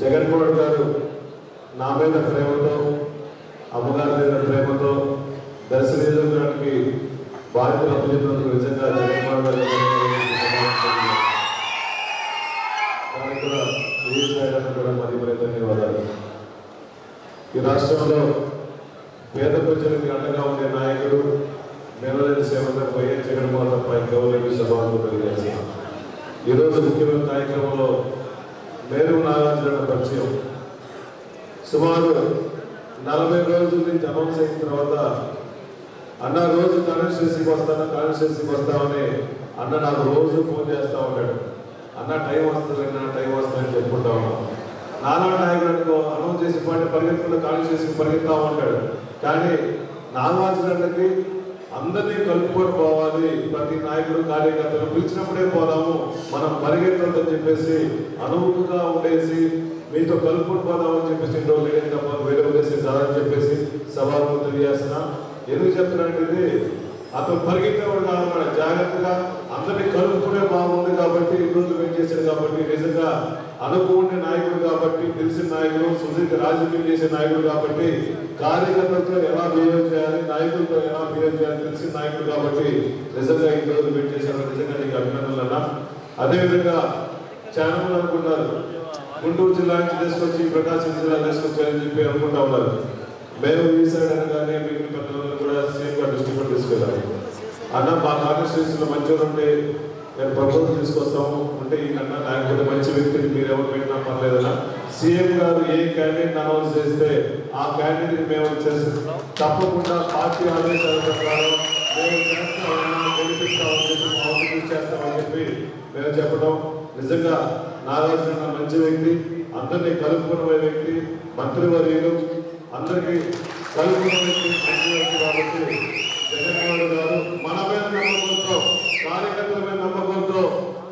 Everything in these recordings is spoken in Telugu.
జగన్మోహన్ గారు నా మీద ప్రేమతో అమ్మగారి మీద ప్రేమతో దర్శన నియోజకవర్గానికి బాధ్యతలు అప్పచెప్పినందుకు నిజంగా జగన్మోహన్ గారు కూడా మరి మరి ధన్యవాదాలు ఈ రాష్ట్రంలో పేద ప్రజలకు అండగా ఉండే నాయకుడు మెరలేని సేవతో వైఎస్ జగన్మోహన్ తప్ప గౌరవ సభకు తెలియజేస్తున్నాం. ఈరోజు ముఖ్యమైన కార్యక్రమంలో మేరు నాగార్జున పరిచయం. సుమారు నలభై రోజుల నుంచి అనౌన్స్ అయిన తర్వాత అన్న రోజు కాన్స్టిట్యూన్సీకి వస్తాను కాన్స్టిట్యూన్సీకి వస్తామని అన్న నాకు రోజు ఫోన్ చేస్తా ఉంటాడు అన్న టైం వస్తుంది అన్న టైం వస్తుందని చెప్పుకుంటా ఉన్నాం. నానా నాయకుడు అనుకో అనౌన్స్ చేసి పాటి పరిగెత్తుకుంటూ కాన్స్టిట్యూన్సీకి పరిగెత్తా ఉంటాడు. కానీ నాగార్జునకి అందరినీ కలుపుకొని పోవాలి. ప్రతి నాయకుడు కార్యకర్తలు పిలిచినప్పుడే పోదాము. పరిగెత్తొద్దని చెప్పేసి అనువుగా ఉండేసి మీతో కలుపుకొని పోదామని చెప్పేసి ఇంట్లో లేడని తప్ప వేరే ఉద్దేశం కాదని చెప్పేసి సభకు చేసిన ఎందుకు చెప్తున్నానంటే ఇది అతను పరిగెత్తేవాడు కాదన్నాడు. జాగ్రత్తగా అందరినీ కలుపుకునే బాగుంది కాబట్టి ఈ రోజు వెయిట్ చేశాడు కాబట్టి నిజంగా అనుకునే నాయకుడు కాబట్టి తెలిసిన నాయకుడు సుదీర్ఘ రాజకీయం చేసే నాయకుడు కాబట్టి కార్యకర్తలతో ఎలా బిహేవ్ చేయాలి నాయకులతో ఎలా బిహేవ్ చేయాలి తెలిసిన నాయకుడు కాబట్టి నిజంగా ఈ రోజు వెయిట్ చేశాడు. నిజంగా నీకు అభినందనలు. అదేవిధంగా ఛానల్ అనుకుంటారు. గుంటూరు జిల్లా నుంచి తీసుకొచ్చి ప్రకాశం జిల్లా తీసుకొచ్చారని చెప్పి అనుకుంటా ఉన్నారు. మేము ఈ సైడ్ అనగానే మిగిలిన పెద్దలందరూ కూడా సీఎం గారు తీసుకెళ్ళాలి అన్న మా కాన్స్టిట్యూన్సీలో మంచిగా ఉంటే నేను ప్రపోజల్ తీసుకొస్తాము. అంటే ఈయనన్నా లేకపోతే మంచి వ్యక్తిని మీరు ఎవరు పెట్టినా పర్లేదన్నా సీఎం గారు ఏ క్యాండిడేట్ అనౌన్స్ చేస్తే ఆ క్యాండిడేట్ మేము చేసి తప్పకుండా పార్టీ ఆదేశాల ప్రకారం మేము చేస్తామన్నా గెలిపిస్తామని చేస్తామని చెప్పి మేము చెప్పడం నిజంగా నాగార్జున మంచి వ్యక్తి అందరినీ కలుపుకునే వ్యక్తి మంత్రివర్యులు అందరికీ కలుపుకునే వ్యక్తి మంచి వ్యక్తి కాబట్టి జగన్మోహన్ గారు మన మీద నమ్మకంతో కార్యకర్తల మీద నమ్మకంతో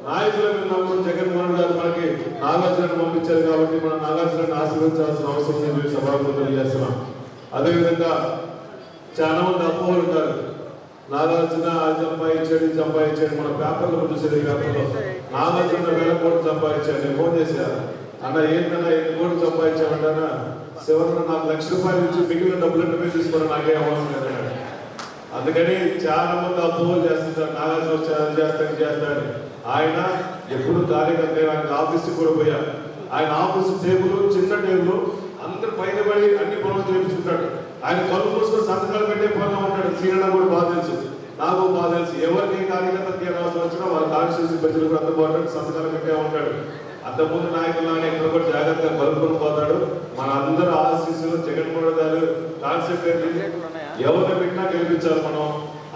నాయకుల మీద నమ్మకం జగన్మోహన్ గారు మనకి నాగార్జున పంపించారు కాబట్టి మనం నాగార్జున ఆశీర్వదించాల్సిన అవసరం ఉంది సభకు తెలియజేస్తున్నాం. అదేవిధంగా చాలా మంది అపోహలు ఉంటారు. నాగార్జున అది సంపాదించాడు ఇది సంపాదించాడు మన పేపర్లో చూసేది పేపర్లో. నాగార్జున వేల కోట్లు సంపాదించాడు. నేను ఫోన్ చేశాను అన్న ఏంటన్నా ఎన్ని కోట్లు సంపాదించామంటానా శివన్న నాకు లక్ష రూపాయలు ఇచ్చి మిగిలిన డబ్బులు మీరు తీసుకోవడం నాకే అవసరం లేదన్నాడు. అందుకని చాలా మంది అపోహలు చేస్తుంటారు నాగార్జున చాలా చేస్తాడు చేస్తాడు ఆయన ఎప్పుడు కార్యకర్త ఆయన ఆఫీస్కి కూడా పోయారు ఆయన ఆఫీస్ టేబుల్ చిన్న టేబుల్ అందరు పైన పడి అన్ని పనులు చేయించుకుంటాడు ఆయన కళ్ళు మూసుకొని సంతకాలు పెట్టే పనిలో ఉంటాడు. సీనియర్ కూడా బాగా తెలుసు. నాకు బాగా తెలుసు. ఎవరికి ఏ కార్యకర్తకి ఏ అవసరం వచ్చినా వాళ్ళ కాన్స్టిట్యూన్సీ ప్రజలు కూడా అందుబాటులో సంతకాలు పెట్టే ఉంటాడు. అంతకుముందు నాయకులానే ఇక్కడ కూడా జాగ్రత్తగా కలుపుకొని పోతాడు. మన అందరూ ఆశీస్సులు జగన్మోహన్ గారు కాన్సెప్ట్ ఎవరు ఎవరిని పెట్టినా గెలిపించాలి మనం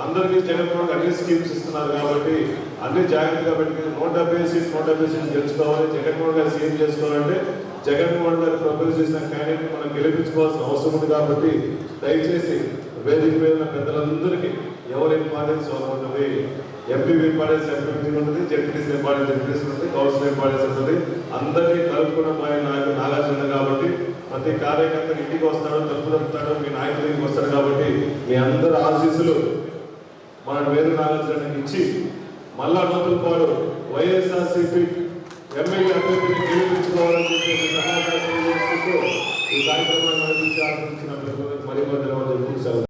అందరికీ జగన్మోహన్ అన్ని స్కీమ్స్ ఇస్తున్నారు కాబట్టి అన్ని జాగ్రత్తగా పెట్టుకుని నూట డెబ్బై సీట్ నూట డెబ్బై సీట్లు గెలుచుకోవాలి. జగన్మోహన్ గారు సీఎం చేసుకోవాలంటే జగన్మోహన్ గారు ప్రపోజ్ చేసిన క్యాండిడేట్ మనం గెలిపించుకోవాల్సిన అవసరం ఉంది కాబట్టి దయచేసి వేదిక మీద పెద్దలందరికీ ఎవరి ఇంపార్టెన్స్ ఉంటుంది ఎంపీ ఇంపార్టెన్స్ ఎంపీ ఉంటుంది జెడ్పీటీసీ ఇంపార్టెన్స్ జెడ్పీటీసీ ఉంటుంది కౌన్సిల్ ఇంపార్టెన్స్ ఉంటుంది. అందరినీ కలుపుకున్న మా నాయకుడు నాగార్జున కాబట్టి ప్రతి కార్యకర్త ఇంటికి వస్తాడు తలుపు తప్పుతాడు మీ నాయకుడికి వస్తాడు కాబట్టి మీ అందరి ఆశీస్సులు మన వేరు నాగార్జునకి ఇచ్చి మళ్ళా నూతలపాడు వైఎస్ఆర్సీపీ ఎమ్మెల్యే అభ్యర్థిని గెలిపించుకోవాలని చెప్పేసి సమాచారం ఈ కార్యక్రమాన్ని నడిపించాలని మరి మరి